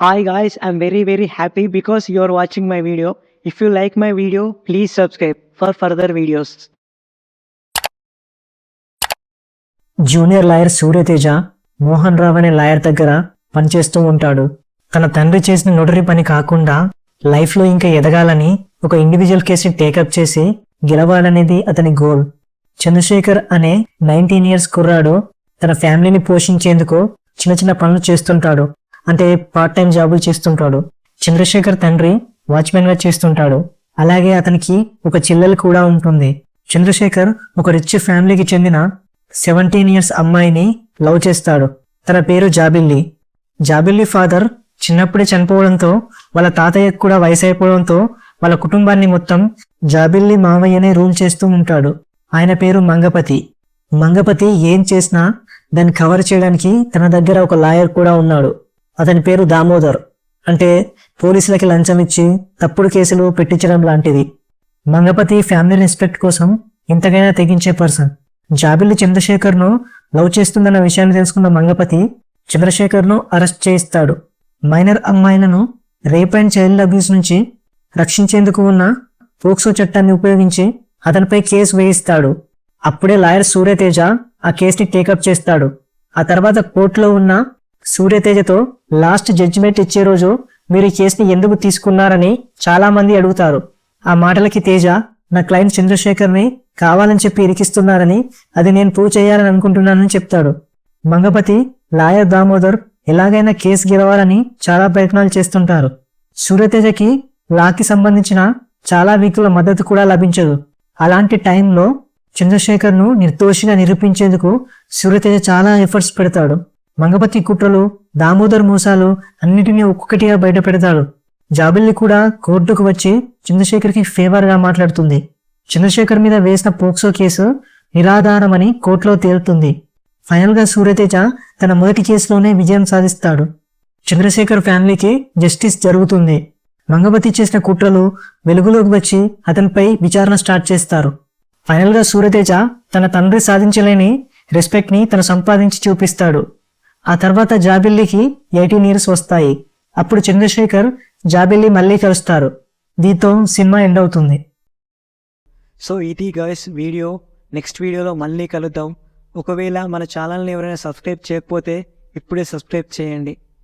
Hi guys, I'm very very happy because you are watching my video. If you like my video, please subscribe for further videos. Junior lawyer Suryateja Mohan Rao అనే lawyer దగ్గర పనిచేస్తూ ఉంటాడు తన తండ్రి చేసిన notary పని కాకుండా లైఫ్లో ఇంకా ఎదగాలని ఒక ఇండివిజువల్ కేసుని టేకప్ చేసి గెలవాలనేది అతని గోల్ చంద్రశేఖర్ అనే నైన్టీన్ ఇయర్స్ కుర్రాడు తన ఫ్యామిలీని పోషించేందుకు చిన్న చిన్న పనులు చేస్తుంటాడు అంటే పార్ట్ టైం జాబులు చేస్తుంటాడు. చంద్రశేఖర్ తండ్రి వాచ్మెన్గా చేస్తుంటాడు. అలాగే అతనికి ఒక చెల్లెలు కూడా ఉంటుంది. చంద్రశేఖర్ ఒక రిచ్ ఫ్యామిలీకి చెందిన సెవెంటీన్ ఇయర్స్ అమ్మాయిని లవ్ చేస్తాడు. తన పేరు జాబిల్లి. జాబిల్లి ఫాదర్ చిన్నప్పుడే చనిపోవడంతో వాళ్ళ తాతయ్యకు కూడా వయసు అయిపోవడంతో వాళ్ళ కుటుంబాన్ని మొత్తం జాబిల్లి మావయ్యనే రూల్ చేస్తూ ఉంటాడు. ఆయన పేరు మంగపతి. మంగపతి ఏం చేసినా దాన్ని కవర్ చేయడానికి తన దగ్గర ఒక లాయర్ కూడా ఉన్నాడు. అతని పేరు దామోదర్. అంటే పోలీసులకి లంచం ఇచ్చి తప్పుడు కేసులు పెట్టించడం లాంటిది. మంగపతి ఫ్యామిలీ రెస్పెక్ట్ కోసం ఇంతకైనా తెగించే పర్సన్. జాబిల్లి చంద్రశేఖర్ను లవ్ చేస్తుందన్న విషయాన్ని తెలుసుకున్న మంగపతి చంద్రశేఖర్ను అరెస్ట్ చేయిస్తాడు. మైనర్ అమ్మాయిలను రేప్ అండ్ చైల్డ్ అబ్యూస్ నుంచి రక్షించేందుకు ఉన్న పోక్సో చట్టాన్ని ఉపయోగించి అతనిపై కేసు వేయిస్తాడు. అప్పుడే లాయర్ సూర్యతేజ ఆ కేసుని టేకప్ చేస్తాడు. ఆ తర్వాత కోర్టులో ఉన్న సూర్యతేజతో లాస్ట్ జడ్జిమెంట్ ఇచ్చే రోజు మీరు ఈ కేసుని ఎందుకు తీసుకున్నారని చాలా మంది అడుగుతారు. ఆ మాటలకి తేజ నా క్లయింట్ చంద్రశేఖర్ని కావాలని చెప్పి ఇరికిస్తున్నారని అది నేను ప్రూవ్ చేయాలని అనుకుంటున్నానని చెప్తాడు. మంగపతి లాయర్ దామోదర్ ఎలాగైనా కేసు గెలవాలని చాలా ప్రయత్నాలు చేస్తుంటారు. సూర్యతేజకి లాకి సంబంధించిన చాలా వ్యక్తుల మద్దతు కూడా లభించదు. అలాంటి టైంలో చంద్రశేఖర్ను నిర్దోషిగా నిరూపించేందుకు సూర్యతేజ చాలా ఎఫర్ట్స్ పెడతాడు. మంగపతి కుట్రలు దామోదర్ మోసాలు అన్నిటినీ ఒక్కొక్కటిగా బయటపెడతాడు జాబిల్లి కూడా కోర్టుకు వచ్చి చంద్రశేఖర్కి ఫేవర్గా మాట్లాడుతుంది. చంద్రశేఖర్ మీద వేసిన పోక్సో కేసు నిరాధారమని కోర్టులో తేలుతుంది. ఫైనల్గా సూర్యతేజ తన మొదటి కేసులోనే విజయం సాధిస్తాడు. చంద్రశేఖర్ ఫ్యామిలీకి జస్టిస్ జరుగుతుంది. మంగపతి చేసిన కుట్రలు వెలుగులోకి వచ్చి అతనిపై విచారణ స్టార్ట్ చేస్తారు. ఫైనల్గా సూర్యతేజ తన తండ్రి సాధించలేని రెస్పెక్ట్ని తను సంపాదించి చూపిస్తాడు. ఆ తర్వాత జాబిల్లికి ఎయిటీన్ ఇయర్స్ వస్తాయి. అప్పుడు చంద్రశేఖర్ జాబిల్లి మళ్ళీ కలుస్తారు దీంతో సినిమా ఎండ్ అవుతుంది. సో ఇది గైస్ వీడియో నెక్స్ట్ వీడియోలో మళ్ళీ కలుద్దాం. ఒకవేళ మన ఛానల్ని ఎవరైనా సబ్స్క్రైబ్ చేయకపోతే ఇప్పుడే సబ్స్క్రైబ్ చేయండి.